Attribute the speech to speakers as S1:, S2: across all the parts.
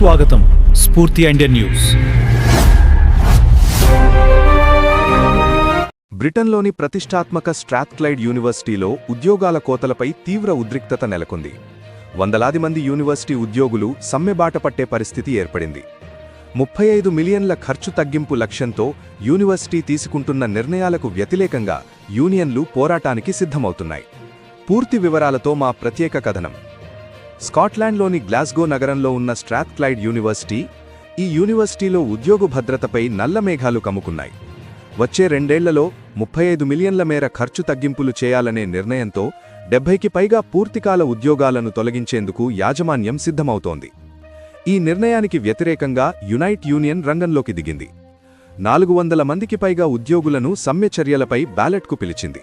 S1: స్వాగతం స్ఫూర్తి Indian news.
S2: బ్రిటన్లోని ప్రతిష్టాత్మక స్ట్రాత్క్లైడ్ యూనివర్సిటీలో ఉద్యోగాల కోతలపై తీవ్ర ఉద్రిక్తత నెలకొంది. వందలాది మంది యూనివర్సిటీ ఉద్యోగులు సమ్మెబాట పట్టే పరిస్థితి ఏర్పడింది. ముప్పై ఐదు మిలియన్ల ఖర్చు తగ్గింపు లక్ష్యంతో యూనివర్సిటీ తీసుకుంటున్న నిర్ణయాలకు వ్యతిరేకంగా యూనియన్లు పోరాటానికి సిద్ధమవుతున్నాయి. పూర్తి వివరాలతో మా ప్రత్యేక కథనం. స్కాట్లాండ్లోని గ్లాస్గో నగరంలో ఉన్న స్ట్రాత్క్లైడ్ యూనివర్సిటీ ఈ యూనివర్సిటీలో ఉద్యోగ భద్రతపై నల్ల మేఘాలు కమ్ముకున్నాయి. వచ్చే రెండేళ్ళలో ముప్పై ఐదు మిలియన్ల మేర ఖర్చు తగ్గింపులు చేయాలనే నిర్ణయంతో డెబ్బైకి పైగా పూర్తికాల ఉద్యోగాలను తొలగించేందుకు యాజమాన్యం సిద్ధమవుతోంది. ఈ నిర్ణయానికి వ్యతిరేకంగా యునైట్ యూనియన్ రంగంలోకి దిగింది. నాలుగు వందల మందికి పైగా ఉద్యోగులను సమ్మె చర్యలపై బ్యాలెట్కు పిలిచింది.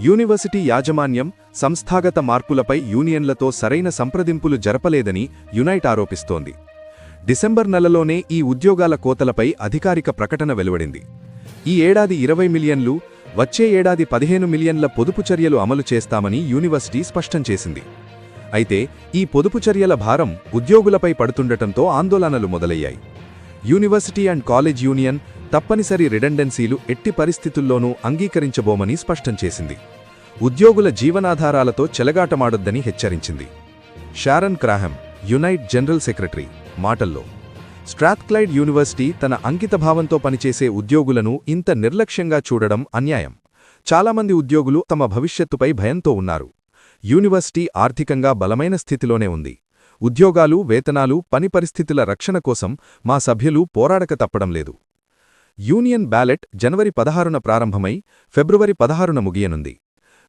S2: యూనివర్సిటీ యాజమాన్యం సంస్థాగత మార్పులపై యూనియన్లతో సరైన సంప్రదింపులు జరపలేదని యునైట్ ఆరోపిస్తోంది. డిసెంబర్ నెలలోనే ఈ ఉద్యోగాల కోతలపై అధికారిక ప్రకటన వెలువడింది. ఈ ఏడాది ఇరవై మిలియన్లు వచ్చే ఏడాది పదిహేను మిలియన్ల పొదుపు చర్యలు అమలు చేస్తామని యూనివర్సిటీ స్పష్టం చేసింది. అయితే ఈ పొదుపు చర్యల భారం ఉద్యోగులపై పడుతుండటంతో ఆందోళనలు మొదలయ్యాయి. యూనివర్సిటీ అండ్ కాలేజ్ యూనియన్ తప్పనిసరి రిడెండెన్సీలు ఎట్టి పరిస్థితుల్లోనూ అంగీకరించబోమని స్పష్టం చేసింది. ఉద్యోగుల జీవనాధారాలతో చెలగాటమాడొద్దని హెచ్చరించింది. Sharon Graham Unite general secretary మాటల్లో. స్ట్రాత్క్లైడ్ యూనివర్సిటీ తన అంకితభావంతో పనిచేసే ఉద్యోగులను ఇంత నిర్లక్ష్యంగా చూడడం అన్యాయం. చాలామంది ఉద్యోగులు తమ భవిష్యత్తుపై భయంతో ఉన్నారు. యూనివర్సిటీ ఆర్థికంగా బలమైన స్థితిలోనే ఉంది. ఉద్యోగాలు వేతనాలు పని పరిస్థితుల రక్షణ కోసం మా సభ్యులు పోరాడక తప్పడం లేదు. యూనియన్ బ్యాలెట్ జనవరి పదహారున ప్రారంభమై ఫిబ్రవరి పదహారున ముగియనుంది.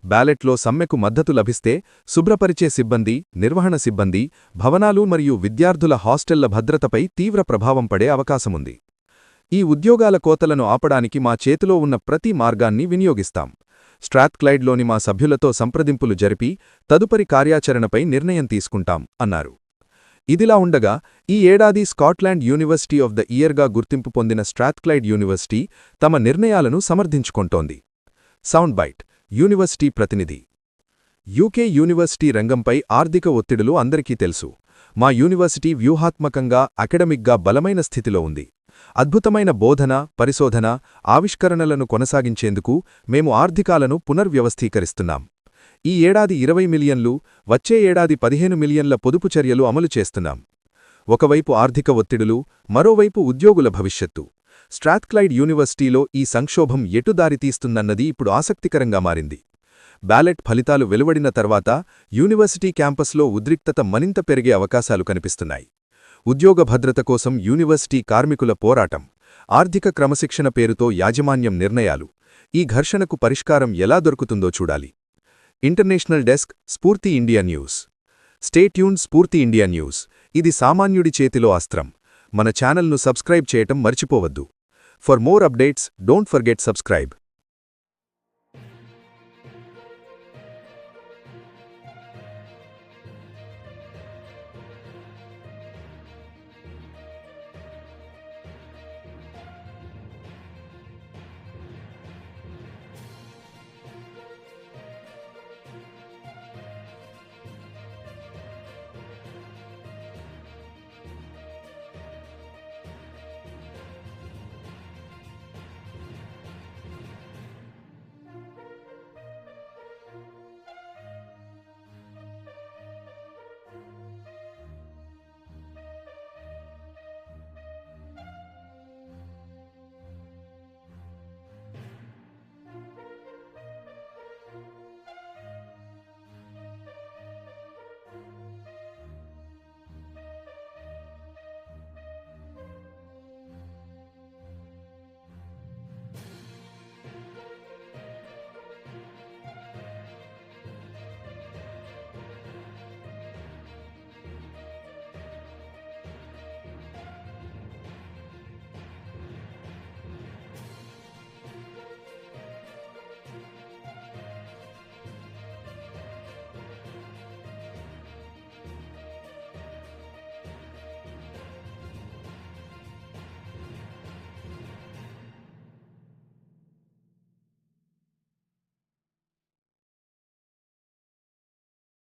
S2: బ్యాలెట్లో సమ్మెకు మద్దతు లభిస్తే శుభ్రపరిచే సిబ్బంది నిర్వహణ సిబ్బంది భవనాలు మరియు విద్యార్థుల హాస్టళ్ళ భద్రతపై తీవ్ర ప్రభావం పడే అవకాశముంది. ఈ ఉద్యోగాల కోతలను ఆపడానికి మా చేతిలో ఉన్న ప్రతి మార్గాన్ని వినియోగిస్తాం. స్ట్రాత్క్లైడ్లోని మా సభ్యులతో సంప్రదింపులు జరిపి తదుపరి కార్యాచరణపై నిర్ణయం తీసుకుంటాం అన్నారు. ఇదిలా ఉండగా ఈ ఏడాది స్కాట్లాండ్ యూనివర్సిటీ ఆఫ్ ద ఇయర్గా గుర్తింపు పొందిన స్ట్రాత్క్లైడ్ యూనివర్సిటీ తమ నిర్ణయాలను సమర్థించుకొంటోంది. సౌండ్ బైట్ యూనివర్సిటీ ప్రతినిధి. యూకే యూనివర్సిటీ రంగంపై ఆర్థిక ఒత్తిడులు అందరికీ తెలుసు. మా యూనివర్సిటీ వ్యూహాత్మకంగా అకడమిక్గా బలమైన స్థితిలో ఉంది. అద్భుతమైన బోధన పరిశోధన ఆవిష్కరణలను కొనసాగించేందుకు మేము ఆర్థికాలను పునర్వ్యవస్థీకరిస్తున్నాం. ఈ ఏడాది ఇరవై మిలియన్లు వచ్చే ఏడాది పదిహేను మిలియన్ల పొదుపు చర్యలు అమలు చేస్తున్నాం. ఒకవైపు ఆర్థిక ఒత్తిడులు మరోవైపు ఉద్యోగుల భవిష్యత్తు. స్ట్రాత్క్లైడ్ యూనివర్సిటీలో ఈ సంక్షోభం ఎటు దారితీస్తుందన్నది ఇప్పుడు ఆసక్తికరంగా మారింది. బ్యాలెట్ ఫలితాలు వెలువడిన తర్వాత యూనివర్సిటీ క్యాంపస్లో ఉద్రిక్తత మరింత పెరిగే అవకాశాలు కనిపిస్తున్నాయి. ఉద్యోగ భద్రత కోసం యూనివర్సిటీ కార్మికుల పోరాటం ఆర్థిక క్రమశిక్షణ పేరుతో యాజమాన్యం నిర్ణయాలు ఈ ఘర్షణకు పరిష్కారం ఎలా దొరుకుతుందో చూడాలి. International desk Spoorthi India News. Stay tuned Spoorthi India News. ఇది సామాన్యుడి చేతిలో అస్త్రం. మన ఛానల్ను సబ్స్క్రైబ్ చేయటం మర్చిపోవద్దు. For more updates don't forget subscribe.